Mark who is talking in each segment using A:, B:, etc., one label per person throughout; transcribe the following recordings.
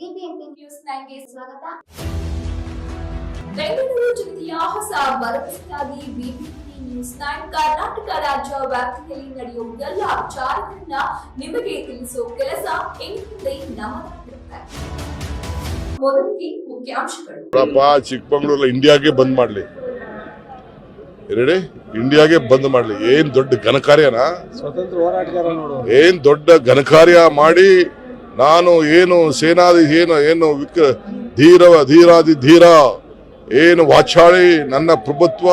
A: BBMP news ನೈನ್ಗೆ ಸ್ವಾಗತ.
B: ಬೆಂಗಳೂರು ಜಿಲ್ಲೆಯ ಹೊಸ ಭರವಸೆಯಾಗಿ ಬಿಬಿಎಂಪಿ ನ್ಯೂಸ್ ನೈನ್ ಕರ್ನಾಟಕ ರಾಜ್ಯ ವ್ಯಾಪ್ತಿಯಲ್ಲಿ ನಡೆಯುವ ಎಲ್ಲ ವಿಚಾರಗಳನ್ನ ನಿಮಗೆ ತಿಳಿಸುವ ಕೆಲಸ ಇನ್ಮುಂದೆ ನಮ್ಮ ಮೊದಲಿಗೆ ಮುಖ್ಯಾಂಶಗಳು.
C: ನೋಡಪ್ಪ ಚಿಕ್ಕಮಂಗ್ಳೂರ್ ಇಂಡಿಯಾಗೆ ಬಂದ್ ಮಾಡ್ಲಿ. ರೆಡಿ ಇಂಡಿಯಾಗೆ ಬಂದ್ ಮಾಡ್ಲಿ. ಏನ್ ದೊಡ್ಡ ಘನಕಾರ್ಯನಾ?
D: ಸ್ವತಂತ್ರ ಹೋರಾಟಗಾರ ನೋಡು.
C: ಏನ್ ದೊಡ್ಡ ಘನಕಾರ್ಯ ಮಾಡಿ ನಾನು ಏನು ಸೇನಾದಿ ಏನು ಏನು ವಿಕ್ ಧೀರ ಧೀರಾದಿ ಧೀರ ಏನು ವಾಚಾಳಿ ನನ್ನ ಪ್ರಭುತ್ವ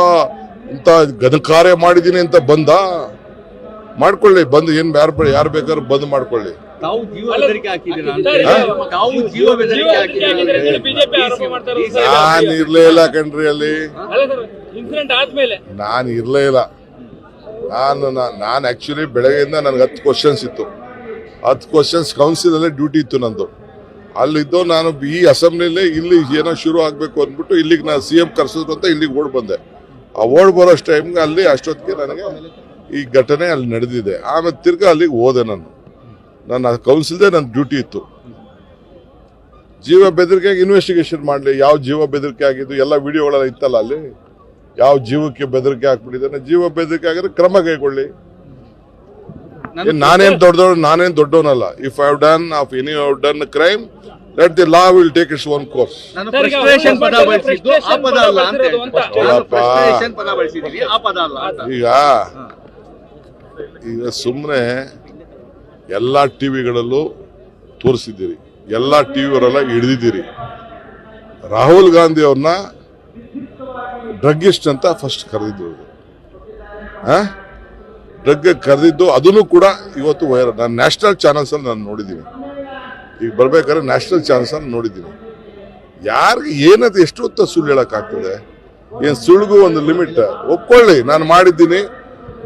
C: ಇಂತ ಘನಕಾರ್ಯ ಮಾಡಿದ್ದೀನಿ ಅಂತ ಬಂದ ಮಾಡ್ಕೊಳ್ಳಿ ಬಂದು ಏನ್ ಯಾರು ಯಾರು ಬೇಕಾದ್ರೂ ಬಂದ್ ಮಾಡ್ಕೊಳ್ಳಿ. ನಾನು ಇರ್ಲೇ ಇಲ್ಲ ಕಣ್ರಿ ಅಲ್ಲಿ.
E: ಅಲ್ಲ ಸರ್ ಇನ್ಸಿಡೆಂಟ್ ಆದ್ಮೇಲೆ.
C: ನಾನು ಇರಲೇ ಇಲ್ಲ. ನಾನು ನಾನು ಆಕ್ಚುಲಿ ಬೆಳಗ್ಗೆಯಿಂದ ನನಗೆ ಹತ್ತು ಕ್ವಶನ್ಸ್ ಇತ್ತು. ಹತ್ತು ಕ್ವಶನ್ಸ್ ಕೌನ್ಸಿಲಲ್ಲೇ ಡ್ಯೂಟಿ ಇತ್ತು ನಂದು. ಅಲ್ಲಿದ್ದು ನಾನು ಈ ಅಸೆಂಬ್ಲಿಲಿ ಇಲ್ಲಿ ಏನೋ ಶುರು ಆಗಬೇಕು ಅಂದ್ಬಿಟ್ಟು ಇಲ್ಲಿಗೆ ನಾನು ಸಿ ಎಂ ಕರ್ಸಿದ್ರು ಅಂತ ಇಲ್ಲಿಗೆ ಓಡ್ ಬಂದೆ. ಆ ಓಡ್ ಬರೋಷ್ಟು ಟೈಮ್ಗೆ ಅಲ್ಲಿ ಅಷ್ಟೊತ್ತಿಗೆ ನನಗೆ ಈ ಘಟನೆ ಅಲ್ಲಿ ನಡೆದಿದೆ. ಆಮೇಲೆ ತಿರ್ಗಾ ಅಲ್ಲಿಗೆ ಹೋದೆ ನಾನು. ನನ್ನ ಕೌನ್ಸಿಲ್ದೇ ನನ್ನ ಡ್ಯೂಟಿ ಇತ್ತು. ಜೀವ ಬೆದರಿಕೆಗೆ ಇನ್ವೆಸ್ಟಿಗೇಷನ್ ಮಾಡಲಿ. ಯಾವ ಜೀವ ಬೆದರಿಕೆ ಆಗಿದ್ದು? ಎಲ್ಲ ವಿಡಿಯೋಗಳೆಲ್ಲ ಇತ್ತಲ್ಲ ಅಲ್ಲಿ? ಯಾವ ಜೀವಕ್ಕೆ ಬೆದರಿಕೆ ಹಾಕ್ಬಿಟ್ಟಿದ್ದಾನೆ? ಜೀವ ಬೆದರಿಕೆ ಆಗಿದ್ರೆ ಕ್ರಮ ಕೈಗೊಳ್ಳಿ. ನಾನೇನ್ ದೊಡ್ಡ ನಾನೇನ್ ದೊಡ್ಡವನಲ್ಲ. If I done of any done crime let the law will take its own course
E: ಈಗ
D: ಪದ
E: ಒಬ್ಬ
D: ಆ ಪದ ಅಲ್ಲ ಅಂತ
E: ಬರ್ತಿರೋದು ಅಂತ.
D: ನಾನು
C: ಅಲ್ಲಪ್ಪ.
D: ಫ್ರಸ್ಟ್ರೇಷನ್ ಪದ ಬಳಸಿದ್ದೀನಿ ಆ ಪದ ಅಲ್ಲ ಅಂತ.
C: ಈಗ ಈಗ ಸುಮ್ಮನೆ ಎಲ್ಲ ಟಿವಿಗಳಲ್ಲೂ ತೋರಿಸಿದ್ದೀರಿ. ಎಲ್ಲ ಟಿವಿಯವರೆಲ್ಲ ಹಿಡಿದಿದ್ದೀರಿ. ರಾಹುಲ್ ಗಾಂಧಿ ಅವ್ರನ್ನ ಡ್ರಗ್ಗಿಸ್ಟ್ ಅಂತ ಫಸ್ಟ್ ಕರೆದಿದ್ದು ಡ್ರಗ್ ಕರೆದಿದ್ದು ಅದನ್ನು ಕೂಡ ಇವತ್ತು ವೈರಲ್ ನಾನು ನ್ಯಾಷನಲ್ ಚಾನಲ್ಸ್ ಅಲ್ಲಿ ನಾನು ನೋಡಿದ್ದೀನಿ. ಈಗ ಬರ್ಬೇಕಾದ್ರೆ ನ್ಯಾಷನಲ್ ಚಾನಲ್ಸ್ ಅಲ್ಲಿ ನೋಡಿದ್ದೀನಿ. ಯಾರಿಗೆ ಏನದು ಎಷ್ಟು ಹೊತ್ತ ಸುಳ್ಳು ಹೇಳಕ್ಕಾಗ್ತದೆ ಏನು ಸುಳ್ಳಿಗೂ ಒಂದು ಲಿಮಿಟ್? ಒಪ್ಕೊಳ್ಳಿ, ನಾನು ಮಾಡಿದ್ದೀನಿ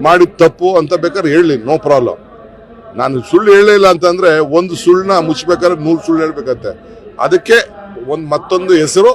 C: ಮಾಡಿದ ತಪ್ಪು ಅಂತ ಬೇಕಾದ್ರೆ ಹೇಳಿ, ನೋ ಪ್ರಾಬ್ಲಮ್. ನಾನು ಸುಳ್ಳು ಹೇಳೇ ಇಲ್ಲ ಅಂತಂದ್ರೆ ಒಂದು ಸುಳ್ಳನ್ನ ಮುಚ್ಚಬೇಕಾದ್ರೆ ನೂರು ಸುಳ್ಳು ಹೇಳ್ಬೇಕಂತೆ. ಅದಕ್ಕೆ ಒಂದು ಮತ್ತೊಂದು ಹೆಸರು